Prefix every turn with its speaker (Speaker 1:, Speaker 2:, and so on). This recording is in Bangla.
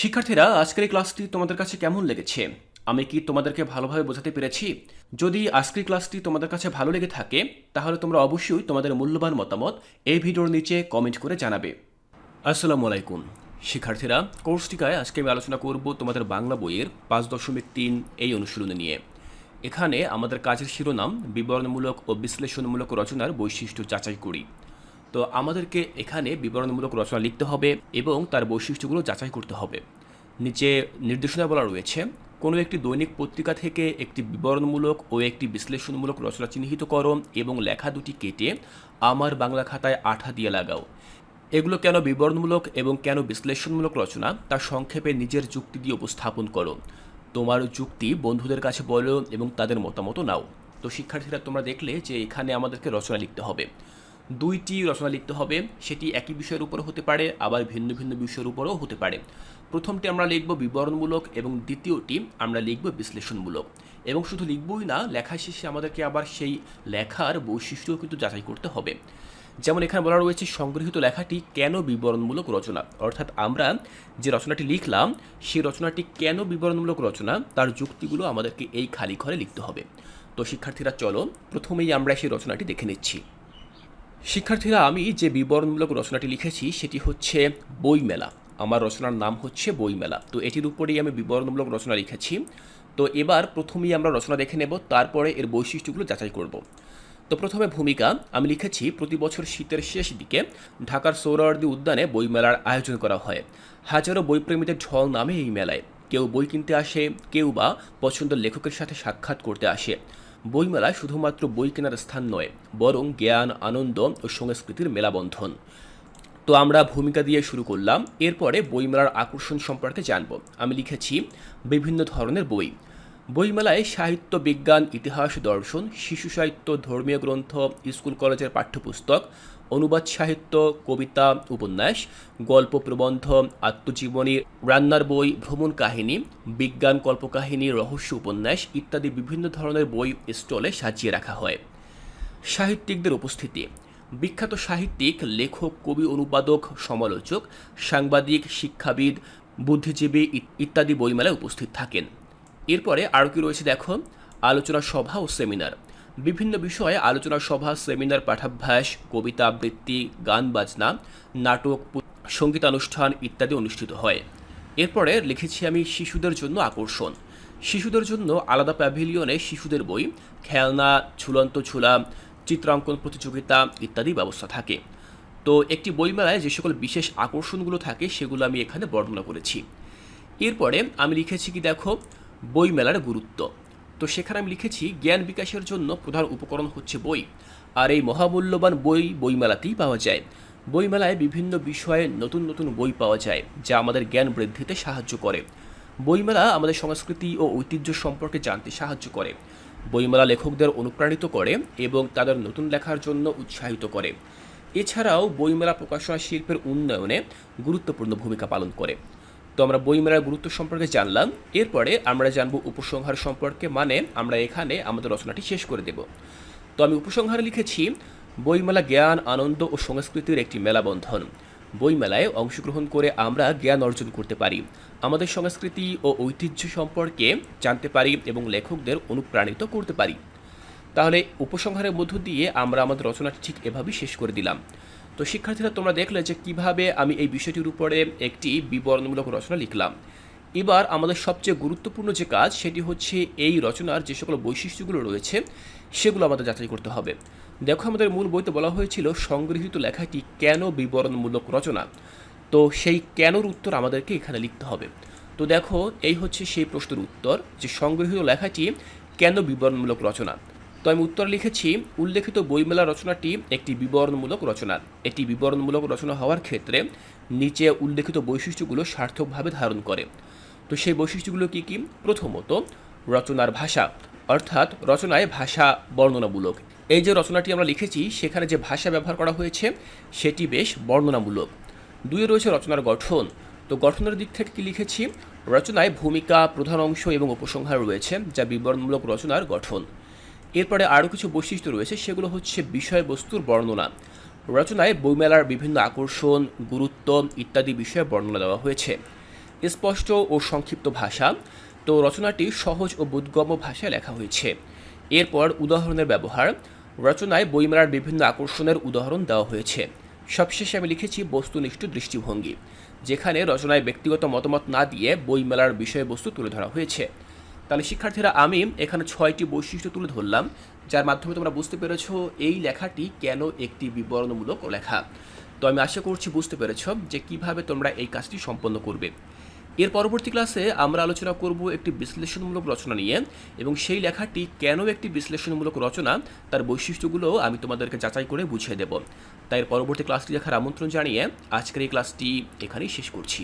Speaker 1: শিক্ষার্থীরা, আজকের ক্লাসটি তোমাদের কাছে কেমন লেগেছে? আমি কি তোমাদেরকে ভালোভাবে বোঝাতে পেরেছি? যদি আজকের ক্লাসটি তোমাদের কাছে ভালো লেগে থাকে, তাহলে তোমরা অবশ্যই তোমাদের মূল্যবান মতামত এই ভিডিওর নিচে কমেন্ট করে জানাবে। আসসালামু আলাইকুম। শিক্ষার্থীরা, কোর্সটিকায় আজকে আমি আলোচনা করব তোমাদের বাংলা বইয়ের পাঁচ দশমিক তিন এই অনুশীলনী নিয়ে। এখানে আমাদের কাজের শিরোনাম, বিবরণমূলক ও বিশ্লেষণমূলক রচনার বৈশিষ্ট্য যাচাই করি। তো আমাদেরকে এখানে বিবরণমূলক রচনা লিখতে হবে এবং তার বৈশিষ্ট্যগুলো যাচাই করতে হবে। নিচে নির্দেশনা বলা রয়েছে, কোনো একটি দৈনিক পত্রিকা থেকে একটি বিবরণমূলক ও একটি বিশ্লেষণমূলক রচনা চিহ্নিত করো এবং লেখা দুটি কেটে আমার বাংলা খাতায় আঠা দিয়ে লাগাও। এগুলো কেন বিবরণমূলক এবং কেন বিশ্লেষণমূলক রচনা তা সংক্ষেপে নিজের যুক্তি দিয়ে উপস্থাপন করো। তোমার যুক্তি বন্ধুদের কাছে বলো এবং তাদের মতামত নাও। তো শিক্ষার্থীরা তোমরা দেখলে যে এখানে আমাদেরকে রচনা লিখতে হবে। দুইটি রচনা লিখতে হবে, সেটি একই বিষয়ের উপর হতে পারে, আবার ভিন্ন ভিন্ন বিষয়ের উপরেও হতে পারে। প্রথমটি আমরা লিখব বিবরণমূলক এবং দ্বিতীয়টি আমরা লিখব বিশ্লেষণমূলক। এবং শুধু লিখবই না, লেখা শেষে আমাদেরকে আবার সেই লেখার বৈশিষ্ট্য কিন্তু যাচাই করতে হবে। যেমন এখানে বলা রয়েছে, সংগৃহীত লেখাটি কেন বিবরণমূলক রচনা? অর্থাৎ আমরা যে রচনাটি লিখলাম সেই রচনাটি কেন বিবরণমূলক রচনা? তার যুক্তিগুলো আমাদেরকে এই খালি ঘরে লিখতে হবে। তো শিক্ষার্থীরা, চলো প্রথমেই আমরা সেই রচনাটি দেখে নিচ্ছি। শিক্ষার্থীরা, আমি যে বিবরণমূলক রচনাটি লিখেছি সেটি হচ্ছে বইমেলা। আমার রচনার নাম হচ্ছে বইমেলা। তো এটির উপরেই আমি বিবরণমূলক রচনা লিখেছি। তো এবার প্রথমেই আমরা রচনা দেখে নেব, তারপরে এর বৈশিষ্ট্যগুলো যাচাই করব। তো প্রথমে ভূমিকা, আমি লিখেছি প্রতি বছর শীতের শেষ দিকে ঢাকার সৌরাওয়ার্দী উদ্যানে বইমেলার আয়োজন করা হয়। হাজারো বইপ্রেমীদের ঢল নামে এই মেলায়। কেউ বই কিনতে আসে, কেউ বা পছন্দের লেখকের সাথে সাক্ষাৎ করতে আসে। বইমেলা শুধুমাত্র বই কেনার স্থান নয়, বরং জ্ঞান, আনন্দ ও সংস্কৃতির মেলাবন্ধন। তো আমরা ভূমিকা দিয়ে শুরু করলাম, এরপরে বইমেলার আকর্ষণ সম্পর্কে জানব। আমি লিখেছি, বিভিন্ন ধরনের বই। বইমেলায় সাহিত্য, বিজ্ঞান, ইতিহাস, দর্শন, শিশু সাহিত্য, ধর্মীয় গ্রন্থ, স্কুল, কলেজের পাঠ্যপুস্তক, অনুবাদ সাহিত্য, কবিতা, উপন্যাস, গল্প প্রবন্ধ, আত্মজীবনী, রান্নার বই, ভ্রমণ কাহিনী, বিজ্ঞান কল্পকাহিনী, রহস্য উপন্যাস ইত্যাদি বিভিন্ন ধরনের বই স্টলে সাজিয়ে রাখা হয়। সাহিত্যিকদের উপস্থিতি। বিখ্যাত সাহিত্যিক, লেখক, কবি, অনুবাদক, সমালোচক, সাংবাদিক, শিক্ষাবিদ, বুদ্ধিজীবী ইত- ইত্যাদি বইমেলায় উপস্থিত থাকেন। এরপরে আরও কি রয়েছে দেখো? আলোচনা সভা ও সেমিনার। বিভিন্ন বিষয়ে আলোচনা সভা, সেমিনার, পাঠাভ্যাস, কবিতা আবৃত্তি, গান বাজনা, নাটক সঙ্গীতানুষ্ঠান ইত্যাদি অনুষ্ঠিত হয়। এরপরে লিখেছি আমি শিশুদের জন্য আকর্ষণ। শিশুদের জন্য আলাদা প্যাভিলিয়নে শিশুদের বই, খেলনা, ঝুলন্ত ঝুলা, চিত্রাঙ্কন প্রতিযোগিতা ইত্যাদি ব্যবস্থা থাকে। তো একটি বইমেলায় যে সকল বিশেষ আকর্ষণগুলো থাকে, সেগুলো আমি এখানে বর্ণনা করেছি। এরপরে আমি লিখেছি কি দেখো? বইমেলার গুরুত্ব। তো সেখানে আমি লিখেছি, জ্ঞান বিকাশের জন্য প্রধান উপকরণ হচ্ছে বই। আর এই মহামূল্যবান বই, বইমেলাতেই পাওয়া যায়। বইমেলায় বিভিন্ন বিষয়ে নতুন নতুন বই পাওয়া যায়, যা আমাদের জ্ঞান বৃদ্ধিতে সাহায্য করে। বইমেলা আমাদের সংস্কৃতি ও ঐতিহ্য সম্পর্কে জানতে সাহায্য করে। বইমেলা লেখকদের অনুপ্রাণিত করে এবং তাদের নতুন লেখার জন্য উৎসাহিত করে। এছাড়াও বইমেলা প্রকাশনা শিল্পের উন্নয়নে গুরুত্বপূর্ণ ভূমিকা পালন করে। তো আমরা বইমেলার গুরুত্ব সম্পর্কে জানলাম। এরপরে আমরা জানব উপসংহার সম্পর্কে মানে আমরা এখানে আমাদের রচনাটি শেষ করে দেব। তো আমি উপসংহারে লিখেছি বইমেলা জ্ঞান, আনন্দ ও সংস্কৃতির একটি মেলাবন্ধন বইমেলায় অংশগ্রহণ করে আমরা জ্ঞান অর্জন করতে পারি। আমাদের সংস্কৃতি ও ঐতিহ্য সম্পর্কে জানতে পারি এবং লেখকদের অনুপ্রাণিত করতে পারি। তাহলে উপসংহারের মধ্য দিয়ে আমরা আমাদের রচনাটি ঠিক এভাবেই শেষ করে দিলাম। তো শিক্ষার্থীরা, তোমরা দেখলে যে কীভাবে আমি এই বিষয়টির উপরে একটি বিবরণমূলক রচনা লিখলাম। এবার আমাদের সবচেয়ে গুরুত্বপূর্ণ যে কাজ, সেটি হচ্ছে এই রচনার যে সকল বৈশিষ্ট্যগুলো রয়েছে, সেগুলো আমাদের যাচাই করতে হবে। দেখো, আমাদের মূল বইতে বলা হয়েছিল, সংগৃহীত লেখাটি কেন বিবরণমূলক রচনা? তো সেই কেনর উত্তর আমাদেরকে এখানে লিখতে হবে। তো দেখো, এই হচ্ছে সেই প্রশ্নের উত্তর যে সংগৃহীত লেখাটি কেন বিবরণমূলক রচনা? তো আমি উত্তর লিখেছি, উল্লেখিত বইমেলা রচনাটি একটি বিবরণমূলক রচনা। এটি বিবরণমূলক রচনা হওয়ার ক্ষেত্রে নিচে উল্লেখিত বৈশিষ্ট্যগুলো সার্থকভাবে ধারণ করে। তো সেই বৈশিষ্ট্যগুলো কী কী? প্রথমত, রচনার ভাষা, অর্থাৎ রচনায় ভাষা বর্ণনামূলক। এই যে রচনাটি আমরা লিখেছি, সেখানে যে ভাষা ব্যবহার করা হয়েছে, সেটি বেশ বর্ণনামূলক। দুয়ে রয়েছে রচনার গঠন। তো গঠনের দিক থেকে কি লিখেছি? রচনায় ভূমিকা, প্রধান অংশ এবং উপসংহার রয়েছে, যা বিবরণমূলক রচনার গঠন। এরপরে আরও কিছু বৈশিষ্ট্য রয়েছে, সেগুলো হচ্ছে বিষয়বস্তুর বর্ণনা। রচনায় বইমেলার বিভিন্ন আকর্ষণ, গুরুত্ব ইত্যাদি বিষয়ে বর্ণনা দেওয়া হয়েছে। স্পষ্ট ও সংক্ষিপ্ত ভাষা, তো রচনাটি সহজ ও বোধগম্য ভাষায় লেখা হয়েছে। এরপর উদাহরণের ব্যবহার, রচনায় বইমেলার বিভিন্ন আকর্ষণের উদাহরণ দেওয়া হয়েছে। সবশেষে আমি লিখেছি বস্তুনিষ্ঠ দৃষ্টিভঙ্গি, যেখানে রচনায় ব্যক্তিগত মতামত না দিয়ে বইমেলার বিষয়বস্তু তুলে ধরা হয়েছে। তাহলে শিক্ষার্থীরা, আমি এখানে ছয়টি বৈশিষ্ট্য তুলে ধরলাম, যার মাধ্যমে তোমরা বুঝতে পেরেছ এই লেখাটি কেন একটি বিবরণমূলক লেখা। তো আমি আশা করছি বুঝতে পেরেছ যে কীভাবে তোমরা এই কাজটি সম্পন্ন করবে। এর পরবর্তী ক্লাসে আমরা আলোচনা করব একটি বিশ্লেষণমূলক রচনা নিয়ে, এবং সেই লেখাটি কেন একটি বিশ্লেষণমূলক রচনা, তার বৈশিষ্ট্যগুলো আমি তোমাদেরকে যাচাই করে বুঝিয়ে দেব। তাই এর পরবর্তী ক্লাসটি দেখার আমন্ত্রণ জানিয়ে আজকের এই ক্লাসটি এখানেই শেষ করছি।